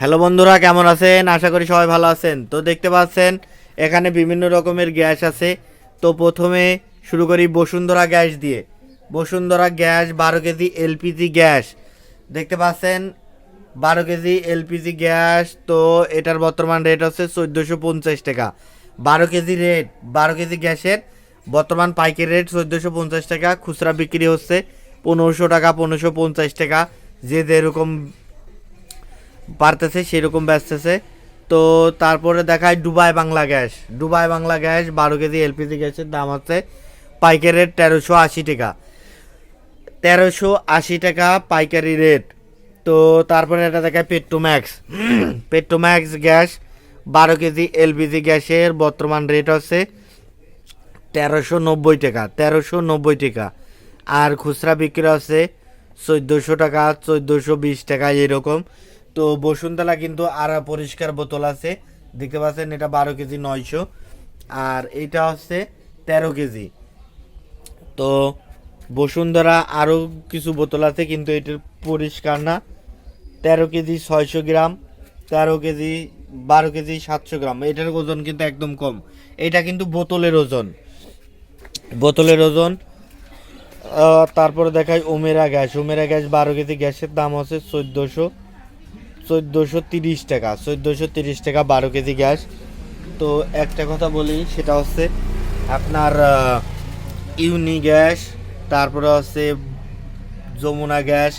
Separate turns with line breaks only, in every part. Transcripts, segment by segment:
Hello বন্ধুরা, কেমন আছেন? আশা করি সবাই ভালো আছেন। তো দেখতে পাচ্ছেন, এখানে বিভিন্ন রকমের গ্যাস আছে। তো প্রথমে শুরু করি বসুন্ধরা গ্যাস দিয়ে। বসুন্ধরা গ্যাস বারো কেজি এলপিজি গ্যাস। দেখতে পাচ্ছেন, বারো কেজি এলপিজি গ্যাস, তো এটার বর্তমান রেট হচ্ছে চোদ্দোশো পঞ্চাশ টাকা। বারো কেজি রেট বারো কেজি গ্যাসের বর্তমান পাইকারি রেট চোদ্দোশো পঞ্চাশ টাকা, খুচরা বিক্রি হচ্ছে পনেরোশো টাকা, পনেরোশো পঞ্চাশ টাকা। যে যেরকম পারতেছে সেরকম ব্যস্তেছে তো তারপরে দেখায় Dubai Bangla gas. Dubai Bangla gas, বারো কেজি এলপিজি গ্যাসের দাম হচ্ছে পাইকারি রেট তেরোশো আশি টাকা। তেরোশো আশি টাকা পাইকারি রেট। তো তারপরে এটা দেখায় পেট্রোম্যাক্স। পেট্রোম্যাক্স গ্যাস, বারো কেজি এলপিজি গ্যাসের বর্তমান রেট হচ্ছে তেরোশো নব্বই টাকা, তেরোশো নব্বই টাকা। আর খুচরা বিক্রি হচ্ছে চোদ্দোশো টাকা, চোদ্দোশো বিশ টাকা, এরকম। তো বসুন্ধরা কিন্তু আর পরিষ্কার বোতল আছে। দেখতে পাচ্ছেন, এটা বারো কেজি নয়শো। আর এইটা হচ্ছে তেরো কেজি। তো বসুন্ধরা আরও কিছু বোতল আছে, কিন্তু এটার পরিষ্কার না। তেরো কেজি ছয়শো গ্রাম, তেরো কেজি, বারো কেজি সাতশো গ্রাম। এটার ওজন কিন্তু একদম কম। এটা কিন্তু বোতলের ওজন। বোতলের ওজন তারপরে দেখাই ওমেরা গ্যাস। ওমেরা গ্যাস বারো কেজি, গ্যাসের দাম হচ্ছে চোদ্দোশো। চোদ্দোশো তিরিশ টাকা, চোদ্দোশো তিরিশ টাকা বারো কেজি গ্যাস। তো একটা কথা বলি, সেটা হচ্ছে আপনার ইউনি গ্যাস, তারপরে হচ্ছে যমুনা গ্যাস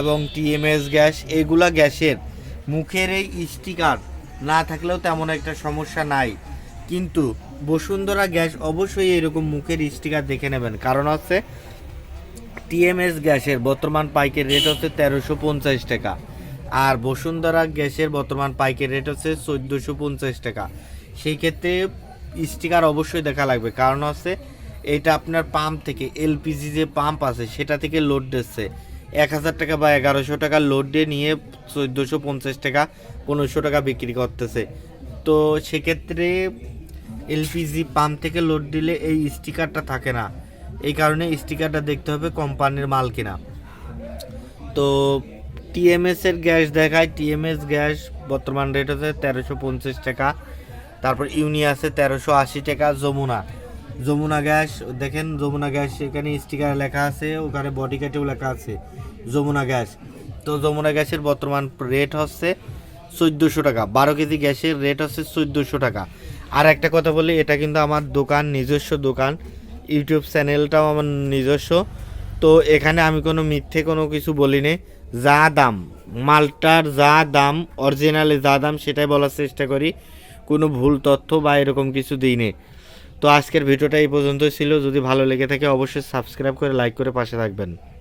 এবং টিএমএস গ্যাস, এগুলা গ্যাসের মুখের এই স্টিকার না থাকলেও তেমন একটা সমস্যা নাই। কিন্তু বসুন্ধরা গ্যাস অবশ্যই এরকম মুখের স্টিকার দেখে নেবেন। কারণ হচ্ছে টিএমএস গ্যাসের বর্তমান পাইকের রেট হচ্ছে তেরোশো পঞ্চাশ টাকা। আর বসুন্ধরা গ্যাসের বর্তমান পাইকের রেট হচ্ছে চোদ্দোশো পঞ্চাশ টাকা। সেই ক্ষেত্রে স্টিকার অবশ্যই দেখা লাগবে। কারণ হচ্ছে এটা আপনার পাম্প থেকে, এলপিজি যে পাম্প আছে, সেটা থেকে লোড দিচ্ছে। এক হাজার টাকা বা এগারোশো টাকা লোড দিয়ে নিয়ে চোদ্দোশো পঞ্চাশ টাকা, পনেরোশো টাকা বিক্রি করতেছে। তো সেক্ষেত্রে এলপিজি পাম্প থেকে লোড দিলে এই স্টিকারটা থাকে না। এই কারণে স্টিকারটা দেখতে হবে কোম্পানির মাল কিনা। তো টিএমএস এর গ্যাস দেখায়। টিএমএস গ্যাস বর্তমান রেট হচ্ছে তেরোশো পঞ্চাশ টাকা। তারপর ইউনি আছে তেরোশো আশি টাকা যমুনা। যমুনা গ্যাস, দেখেন যমুনা গ্যাস, এখানে স্টিকার লেখা আছে, ওখানে বডি কাটেও লেখা আছে, যমুনা গ্যাস। তো যমুনা গ্যাসের বর্তমান রেট হচ্ছে চোদ্দোশো টাকা। বারো কেজি গ্যাসের রেট হচ্ছে চোদ্দোশো টাকা। আর একটা কথা বলি, এটা কিন্তু আমার দোকান, নিজস্ব দোকান। ইউটিউব চ্যানেলটাও আমার নিজস্ব। তো এখানে আমি কোনো মিথ্যে কোনো কিছু বলিনি। যা দাম, মালটার যা দাম অরিজিনালে যা দাম, সেটাই বলার চেষ্টা করি। কোনো ভুল তথ্য বা এরকম কিছু দিই দিইনি তো আজকের ভিডিওটা এই পর্যন্তই ছিল। যদি ভালো লেগে থাকে, অবশ্যই সাবস্ক্রাইব করে লাইক করে পাশে থাকবেন।